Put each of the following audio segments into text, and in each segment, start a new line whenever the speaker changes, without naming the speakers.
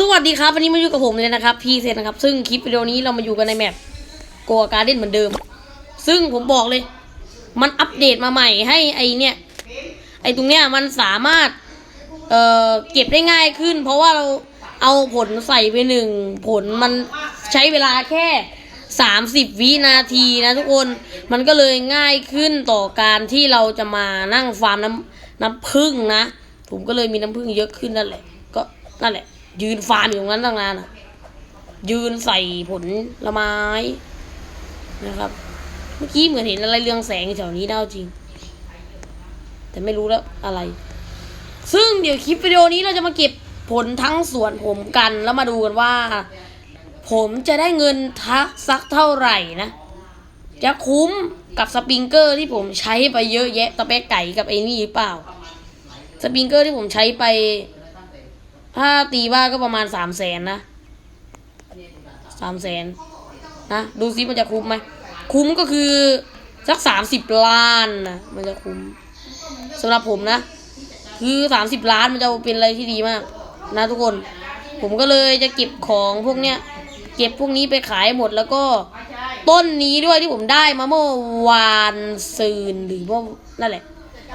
สวัสดีครับวันนี้มาอยู่กับผมเลยนะครับพีเซนนะครับ ซึ่งคลิปวิดีโอนี้เรามาอยู่กันในแมปโกอาการ์เด้นเหมือนเดิม ซึ่งผมบอกเลย มันอัปเดตมาใหม่ให้ไอเนี่ยไอตรงเนี้ยมันสามารถเอ่อเก็บได้ง่ายขึ้น เพราะว่าเราเอาผลใส่ไปหนึ่งผลมันใช้เวลาแค่สามสิบวินาทีนะทุกคนมันก็เลยง่ายขึ้นต่อการที่เราจะมานั่งฟาร์มน้ำน้ำผึ้งนะ ผมก็เลยมีน้ำผึ้งเยอะขึ้นนั่นแหละก็นั่นแหละ ยืนฟาร์มอยู่ตรงนั้นตั้งนานยืนใส่ผลละไม้นะครับ เมื่อกี้เหมือนเห็นอะไรเรืองแสงอยู่แถวนี้ได้จริง แต่ไม่รู้แล้วอะไร ซึ่งเดี๋ยวคลิปวิดีโอนี้เราจะมาเก็บผลทั้งสวนผมกันแล้วมาดูกันว่า ผมจะได้เงินทักสักเท่าไหร่นะ จะคุ้มกับสปริงเกอร์ที่ผมใช้ไปเยอะแยะตะเป๊กไก่กับไอ้นี่หรือเปล่า สปริงเกอร์ที่ผมใช้ไป ถ้าตีว่าก็ประมาณสามแสนนะสามแสนนะ ดูซิมันจะคุ้มไหม คุ้มก็คือ สักสามสิบล้านนะมันจะคุ้มสำหรับผมนะ คือสามสิบล้านมันจะเป็นอะไรที่ดีมาก นะทุกคน ผมก็เลยจะเก็บของพวกเนี้ย เก็บพวกนี้ไปขายหมดแล้วก็ต้นนี้ด้วยที่ผมได้มาเมื่อวานซืนหรือว่านั่นแหละ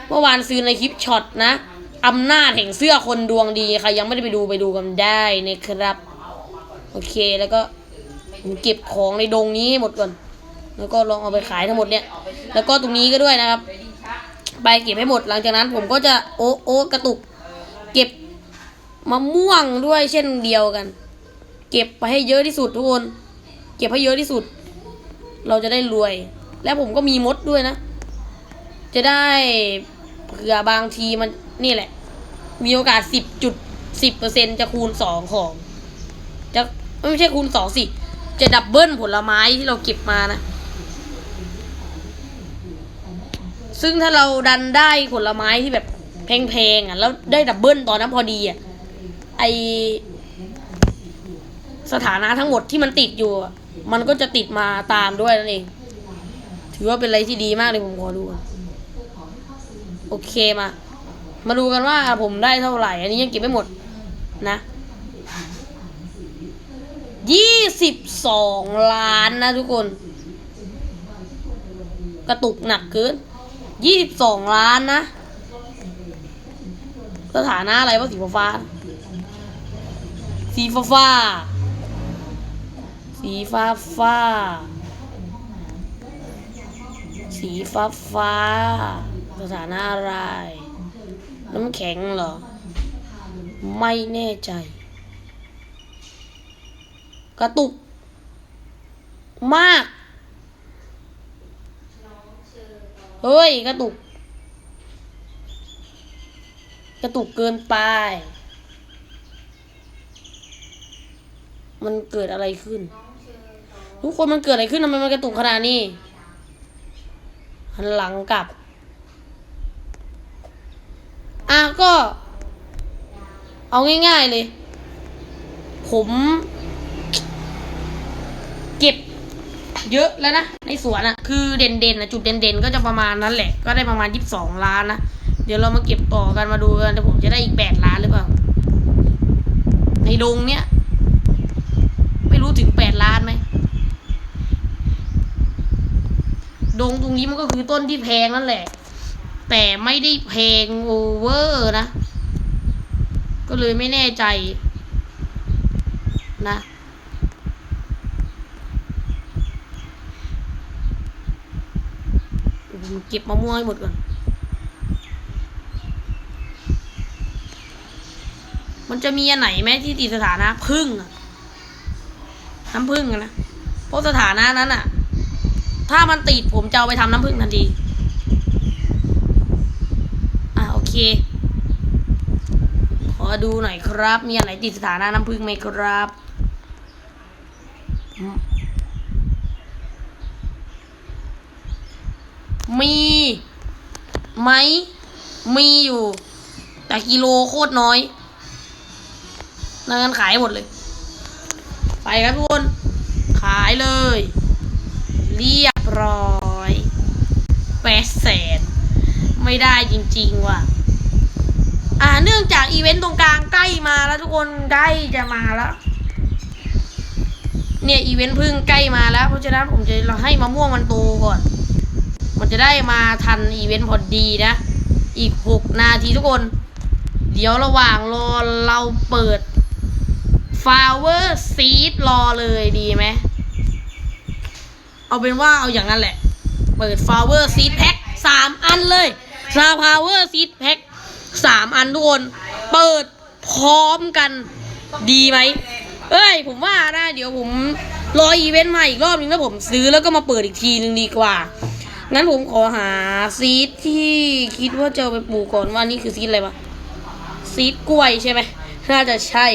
เมื่อวานซืนในคลิปช็อตนะ อำนาจแห่งเสื้อคนดวงดีใครยังไม่ได้ไปดูไปดูกันได้นะครับ โอเคแล้วก็ผมเก็บของในดงนี้หมดก่อน แล้วก็ลองเอาไปขายทั้งหมดเนี่ย แล้วก็ตรงนี้ก็ด้วยนะครับ ไปเก็บให้หมดหลังจากนั้นผมก็จะโอะโอะกระตุก เก็บมะม่วงด้วยเช่นเดียวกัน เก็บไปให้เยอะที่สุดทุกคน เก็บให้เยอะที่สุด เราจะได้รวย และผมก็มีมดด้วยนะ จะได้เผื่อบางทีมัน นี่แหละ มีโอกาสสิบจุดสิบเปอร์เซ็นจะคูณสองของ จะไม่ใช่คูณสองสิ จะดับเบิลผลไม้ที่เราเก็บมานะ ซึ่งถ้าเราดันได้ผลไม้ที่แบบแพงๆอะ แล้วได้ดับเบิลตอนนั้นพอดีอะ ไอสถานะทั้งหมดที่มันติดอยู่ มันก็จะติดมาตามด้วยนั่นเอง ถือว่าเป็นอะไรที่ดีมากเลยผมขอดู โอเคมา มาดูกันว่าผมได้เท่าไหร่ อันนี้ยังเก็บไม่หมดนะยี่สิบสองล้านนะทุกคน กระตุกหนักเกินยี่สิบสองล้านนะ สถานะอะไรวะสีฟ้า สีฟ้าฟ้าสีฟ้าฟ้า สีฟ้าฟ้า สถานะอะไร น้ำแข็งเหรอ ไม่แน่ใจ กระตุก มาก เฮ้ย กระตุก กระตุกเกินไป มันเกิดอะไรขึ้น ทุกคนมันเกิดอะไรขึ้นทำไมมันกระตุกขนาดนี้หันหลังกลับ อะก็ เอาง่ายๆเลย ผม เก็บเยอะแล้วนะ ในสวนอะคือเด่นๆนะจุดเด่นๆ ก็จะประมาณนั้นแหละ ก็ได้ประมาณยี่สิบสองล้านนะ เดี๋ยวเรามาเก็บต่อกันมาดูกันแต่ผมจะได้อีกแปดล้านหรือเปล่า ในดงเนี้ยไม่รู้ถึงแปดล้านไหมดงตรงนี้มันก็คือต้นที่แพงนั่นแหละ แต่ไม่ได้แพงโอเวอร์นะ ก็เลยไม่แน่ใจ นะ เก็บมะม่วงให้หมดก่อน มันจะมีอันไหนไหมที่ติดสถานะพึ่งน้ำพึ่งนะ เพราะสถานะนั้นอะถ้ามันติดผมจะเอาไปทำน้ำพึ่งทันที อะโอเค ขอดูหน่อยครับ มีอันไหนติดสถานะน้ำพึ่งไหมครับมมีไหม มีอยู่ แต่กิโลโคตรน้อยดังนั้นขายหมดเลย ไปครับทุกคน ขายเลย เรียบร้อยแปดแสนไม่ได้จริง ๆ ว่ะ อ่าเนื่องจากอีเวนต์ตรงกลางใกล้มาแล้วทุกคนใกล้จะมาแล้วเนี่ยอีเวนต์พึ่งใกล้มาแล้ว เพราะฉะนั้นผมจะให้มะม่วงมันโตก่อน มันจะได้มาทันอีเวนต์พอดีนะ อีกหกนาทีทุกคน เดี๋ยวระหว่างรอเราเปิด flower seed รอเลยดีไหมเอาเป็นว่าเอาอย่างนั้นแหละ เปิด flower seed pack สามอันเลยซา flower seed pack สามอันทุกคน เปิดพร้อมกันดีไหมเอ้ย ผมว่านะเดี๋ยวผมรออีเวนต์มาอีกรอบนึงแล้วผมซื้อแล้วก็มาเปิดอีกทีนึงดีกว่า งั้นผมขอหาซีดที่คิดว่าจะไปปลูกก่อนว่านี่คือซีดอะไรวะซีดกล้วยใช่ไหมน่าจะใช่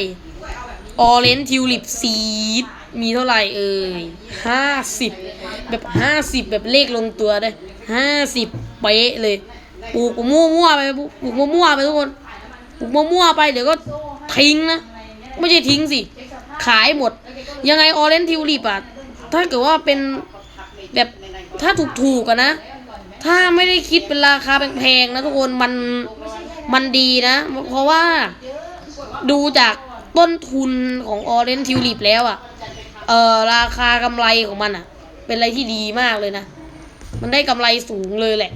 ออเรนทิวลิปซีดมีเท่าไหร่เอ่ยห้าสิบแบบห้าสิบแบบเลขลงตัวได้ห้าสิบเป๊ะเลย ปลูกมั่วๆไปปลูกมั่วๆไปทุกคนปลูกมั่วๆไปเดี๋ยวก็ทิ้งนะ ไม่ใช่ทิ้งสิ ขายหมด ยังไงออเรนทิวลิปอะถ้าเกิดว่าเป็นแบบถ้าถูกๆกันนะ ถ้าไม่ได้คิดเป็นราคาแพงๆนะทุกคนมันมันดีนะ เพราะว่าดูจากต้นทุนของออเรนทิวลิปแล้วอะเออราคากำไรของมันอะเป็นอะไรที่ดีมากเลยนะ มันได้กำไรสูงเลยแหละ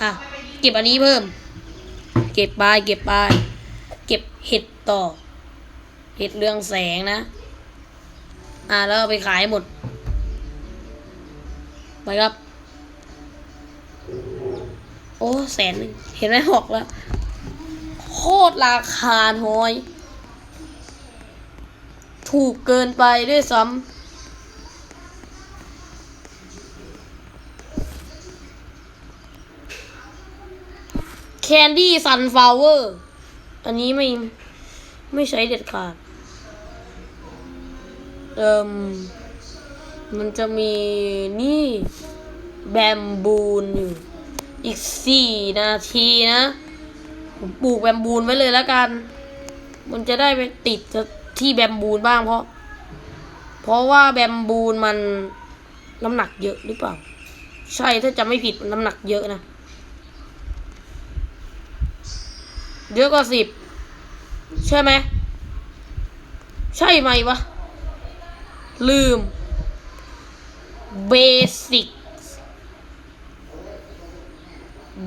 อะ เก็บอันนี้เพิ่ม เก็บไปเก็บไปเก็บเห็ดต่อ เห็ดเรืองแสงนะ อะแล้วเอาไปขายหมด ไปครับ โอ้แสนหนึ่งเห็นไหมหอกแล้ว โคตรราคาน้อย ถูกเกินไปด้วยซ้ำ นดี้ซันฟลาวเวอร์อันนี้ไม่ไม่ใช้เด็ดขาด เอ่มมันจะมีนี่แบมบูนอยู่อีกสี่นาทีนะ ผมปลูกแบมบูนไว้เลยแล้วกัน มันจะได้ไปติดที่แบมบูนบ้างเพราะ เพราะว่าแบมบูนมันน้ำหนักเยอะหรือเปล่า ใช่ถ้าจะไม่ผิดมันน้ำหนักเยอะนะ เยอะกว่าสิบใช่ไหม ใช่ไหมวะ ลืมเบสิก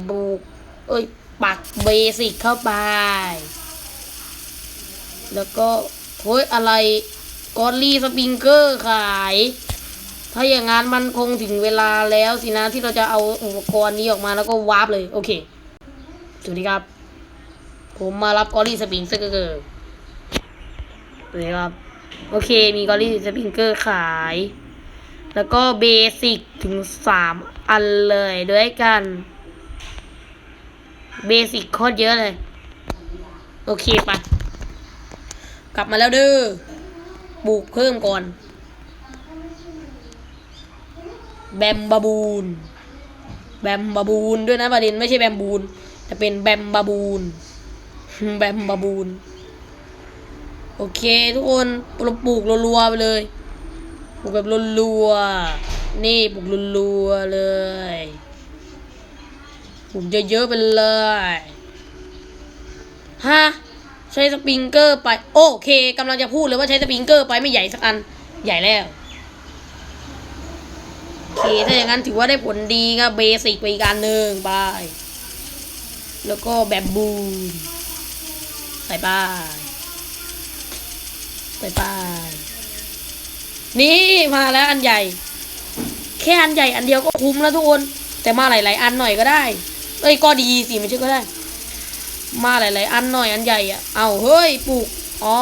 บุกเอ้ย ปักเบสิกเข้าไป แล้วก็โฮ้ยอะไรกอลลี่สปริงเกอร์ขาย ถ้าอย่างงั้นมันคงถึงเวลาแล้วสินะที่เราจะเอาอุปกรณ์นี้ออกมาแล้วก็วาร์ปเลย โอเค สวัสดีครับ ผมมารับกอลลี่สปริงเกอร์สวัสดีครับ โอเค มีกอลลี่สปริงเกอร์ขาย แล้วก็เบสิกถึงสามอันเลยด้วยกัน เบสิกโคตรเยอะเลย โอเคไป กลับมาแล้วเด้อปลูกเพิ่มก่อน แบมบาบูน แบมบาบูนด้วยนะประเด็นไม่ใช่แบมบูน แต่เป็นแบมบาบูน แบมบาบูน โอเคทุกคนเราปลูกรัวๆไปเลยปลูกแบบรัวๆนี่ปลูกรัวๆเลยปลูกเยอะๆไปเลยฮะใช้สปริงเกอร์ไป โอเคกำลังจะพูดเลยว่าใช้สปริงเกอร์ไปไม่ใหญ่สักอัน ใหญ่แล้วโอเคถ้าอย่างนั้นถือว่าได้ผลดีครับเบสิกไปอีกอันหนึ่งไปแล้วก็แบบบู นใส่ไปใส่ไปนี่มาแล้วอันใหญ่ แค่อันใหญ่อันเดียวก็คุ้มแล้วทุกคน แต่มาหลาย ๆ อันหน่อยก็ได้ เอ้ยก็ดีสิไม่ใช่ก็ได้ มาหลาย ๆ อันหน่อยอันใหญ่อะ เอาเฮ้ยปลูก อ๋อ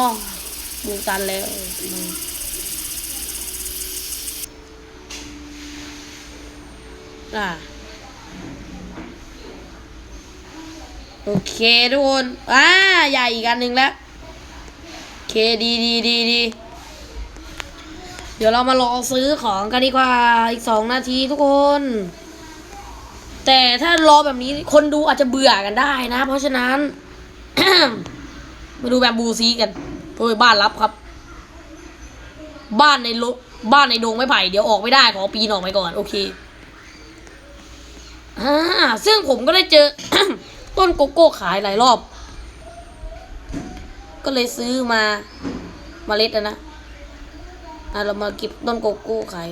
ปลูกตันแล้วอ่า โอเคทุกคนอ่าใหญ่อีกอันหนึ่งแล้วโอเคดีดีดีดีเดี๋ยวเรามารอซื้อของกันดีกว่าอีกสองนาทีทุกคน แต่ถ้ารอแบบนี้คนดูอาจจะเบื่อกันได้นะ เพราะฉะนั้น มาดูแบบบูซีกันโอ้ยบ้านรับครับ บ้านในโลบ้านในดงไม้ไผ่เดี๋ยวออกไม่ได้ขอปีนออกไปก่อน โอเคอ่าซึ่งผมก็ได้เจอ ต้นโกโก้ขายหลายรอบ ก็เลยซื้อมาเมล็ดอะนะอะเรามาเก็บต้นโกโก้ขาย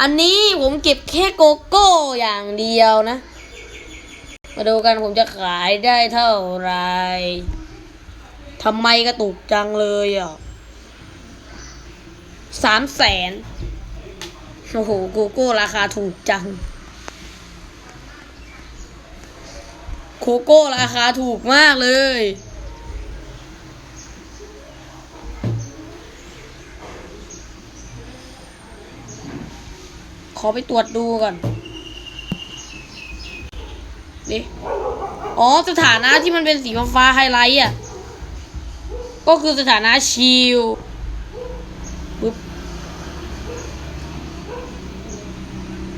อันนี้ผมเก็บแค่โกโก้อย่างเดียวนะ มาดูกันผมจะขายได้เท่าไรทำไมกระตุกจังเลยอะสามแสนโอ้โหโกโก้ราคาถูกจัง โคโก้ราคาถูกมากเลย ขอไปตรวจดูก่อนนี่อ๋อ สถานะที่มันเป็นสีฟ้าไฮไลท์อะ ก็คือสถานะชิลปึ๊บ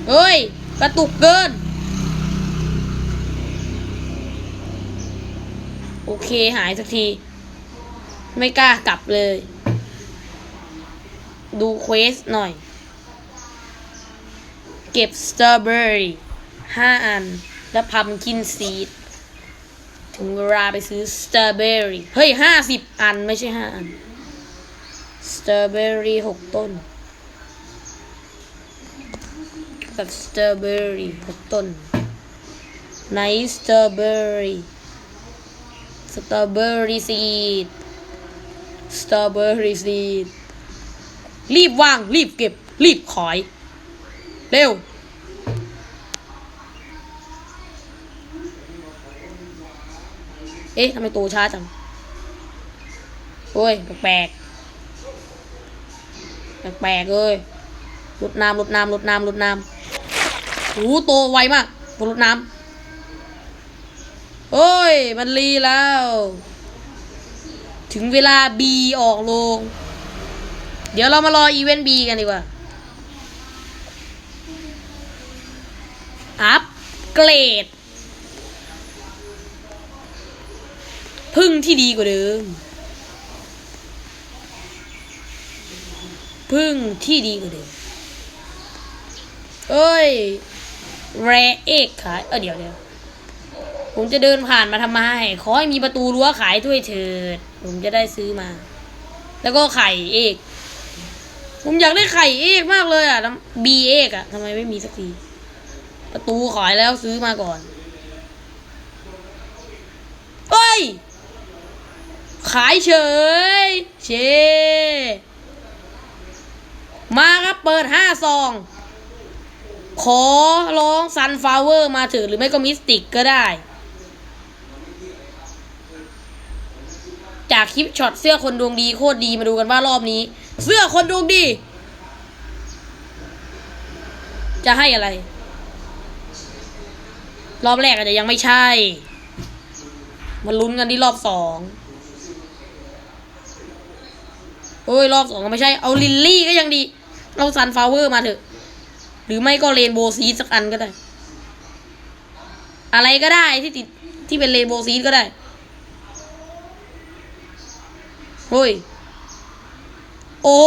เฮ้ย กระตุกเกิน โอเคหายสักที ไม่กล้ากลับเลย ดูเควสหน่อย เก็บสตรอเบอรี่ห้าอัน และพัมคินซีด ถึงเวลาไปซื้อสตรอเบอรี่เฮ้ยห้าสิบอันไม่ใช่ห้าอันสตรอเบอรี่หกต้นกับสตรอเบอรี่หกต้นไนสตรอเบอรี่ สตรอเบอรี่ซีดสตรอเบอรี่ซีดรีบวาง รีบเก็บ รีบขายเร็ว เอ๊ะทำไมโตช้าจัง โอ้ยแปลกแปลกเลยลดน้ำลดน้ำลดน้ำลดน้ำโอ้โหโตไวมากลดน้ำ โอ้ย มันรีแล้ว ถึงเวลา B ออกลง เดี๋ยวเรามารออีเวนต์ B กันดีกว่า อัปเกรด พึ่งที่ดีกว่าเดิม พึ่งที่ดีกว่าเดิม เอ้ย แรเอกขาย เออเดี๋ยวเดี๋ยว ผมจะเดินผ่านมาทำไม ขอให้มีประตูรั้วขายด้วยเถิด ผมจะได้ซื้อมา แล้วก็ไข่เอก ผมอยากได้ไข่เอกมากเลยอะบีเอกอะทำไมไม่มีสักที ประตูขายแล้วซื้อมาก่อนเฮ้ย ขายเฉย เช มาครับเปิดห้าซองขอร้องซันฟลาวเวอร์มาเถือะหรือไม่ก็มิสติกก็ได้ จากคลิปช็อตเสื้อคนดวงดีโคตรดีมาดูกันว่ารอบนี้ เสื้อคนดวงดี จะให้อะไร รอบแรกอาจจะยังไม่ใช่มาลุ้นกันที่รอบสองโอ้ยรอบสองก็ไม่ใช่ เอาลิลลี่ก็ยังดี เอาซันฟลาวเวอร์มาเถอะ หรือไม่ก็เรนโบว์ซีสักอันก็ได้ อะไรก็ได้ที่ติดที่เป็นเรนโบว์ซีก็ได้ เฮ้ย โอ้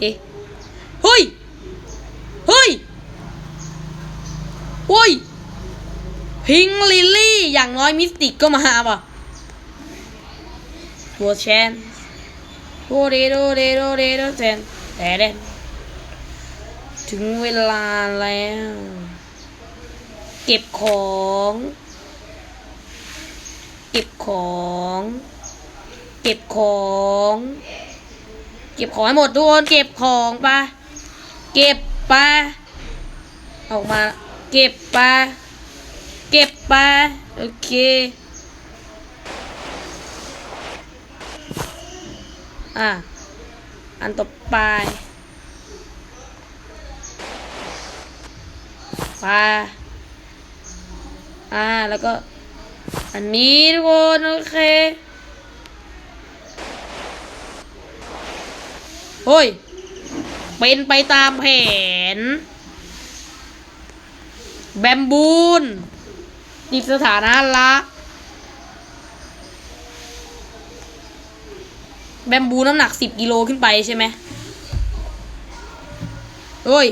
เอ๊ะเฮ้ย เฮ้ย โอ้ย พิงลิลลี่ อย่างน้อยมิสติกก็มาป่ะตัวแชนโอเดโดเดโดเดโดแชนแต่เด่นถึงเวลาแล้ว เก็บของ ก็บของ เก็บของ เก็บของให้หมดทุกคน เก็บของปะเก็บปะออกมา เก็บปะเก็บปะโอเคอะอันต่อไปไปอ่า แล้วก็ อันนี้ทุกคนโอเคเฮ้ย เป็นไปตามแผน แบมบูนติดสถานะละแบมบูน้ำหนักสิบกิโลขึ้นไปใช่ไหมเฮ้ย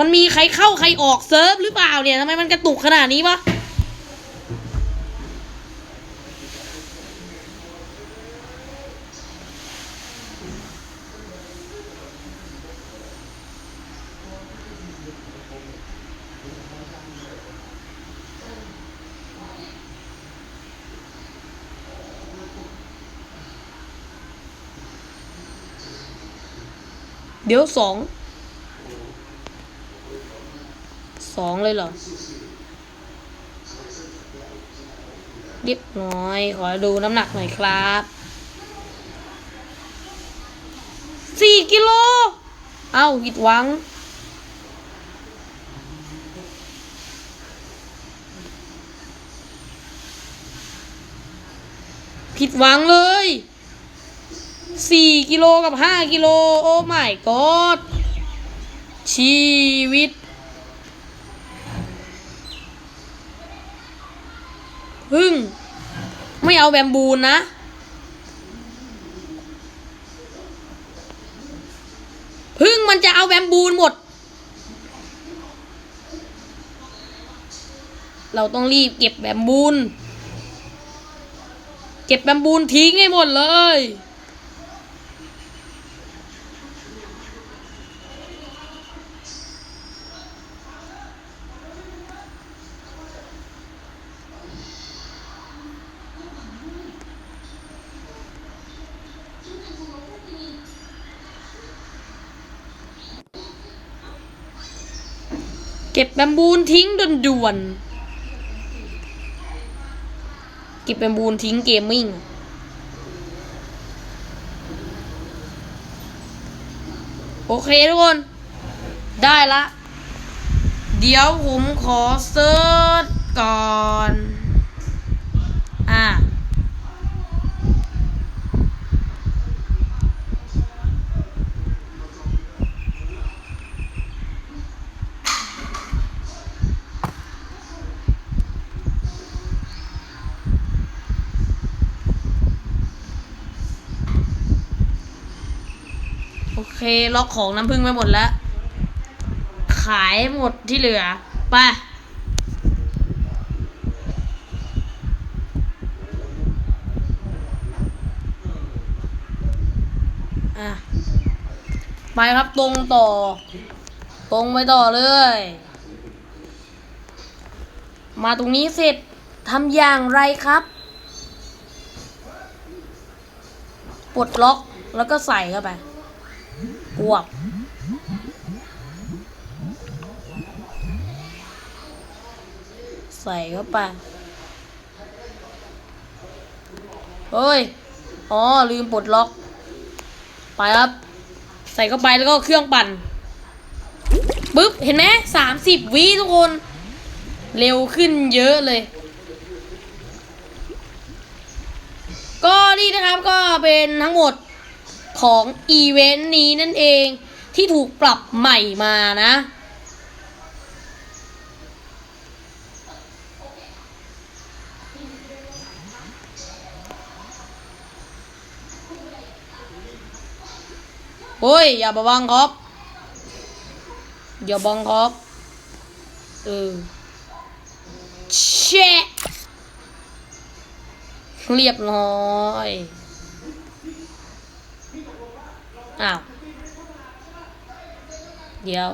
มันมีใครเข้าใครออกเซิร์ฟหรือเปล่าเนี่ยทำไมมันกระตุกขนาดนี้วะเดี๋ยวสอง ส องเลยเหรอ เรียบร้อย ขอดูน้ำหนักหน่อยครับสี่กิโล เอ้าผิดหวัง ผิดหวังเลยสี่กิโลกับห้ากิโล โอ้ my god ชีวิต พึ่ง ไม่เอาแบมบูนนะ พึ่งมันจะเอาแบมบูนหมด เราต้องรีบเก็บแบมบูน เก็บแบมบูนทิ้งให้หมดเลย ก็บแบมบูนทิ้งด่วนๆ เก็บแบมบูนทิ้งเกมมิ่ง โอเคทุกคน ได้ละ เดี๋ยวผมขอเซิร์ชก่อน ล็อกของน้ำผึ้งไปหมดแล้ว ขายหมดที่เหลือ ไปอะไปครับตรงต่อ ตรงไปต่อเลย มาตรงนี้เสร็จทำอย่างไรครับปลดล็อกแล้วก็ใส่เข้าไป กวบใส่เข้าไปเฮ้ย อ๋อ ลืมปลดล็อก ไปครับ ใส่เข้าไปแล้วก็เครื่องปั่น ปึ๊บ เห็นไหมสามสิบวิทุกคน เร็วขึ้นเยอะเลย ก็นี่นะครับก็เป็นทั้งหมด ของอีเวนต์นี้นั่นเองที่ถูกปรับใหม่มานะ โอ้ย อย่าบังครับ อย่าบังครับเออแชะเรียบร้อย อ้าว เดี๋ยว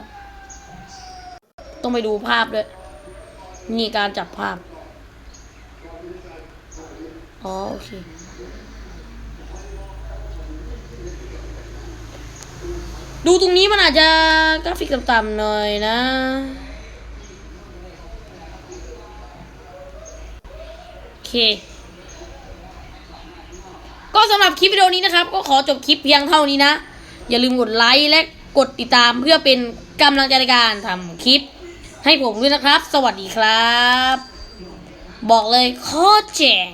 ต้องไปดูภาพด้วยนี่การจับภาพ อ๋อ โอเคดูตรงนี้มันอาจจะกราฟิกต่ำๆหน่อยนะ โอเค ก็สำหรับคลิปวิดีโอนี้นะครับ ก็ขอจบคลิปเพียงเท่านี้นะ อย่าลืมกดไลค์และกดติดตามเพื่อเป็นกำลังใจในการทำคลิป ให้ผมด้วยนะครับ สวัสดีครับ บอกเลยข้อแจ๋ง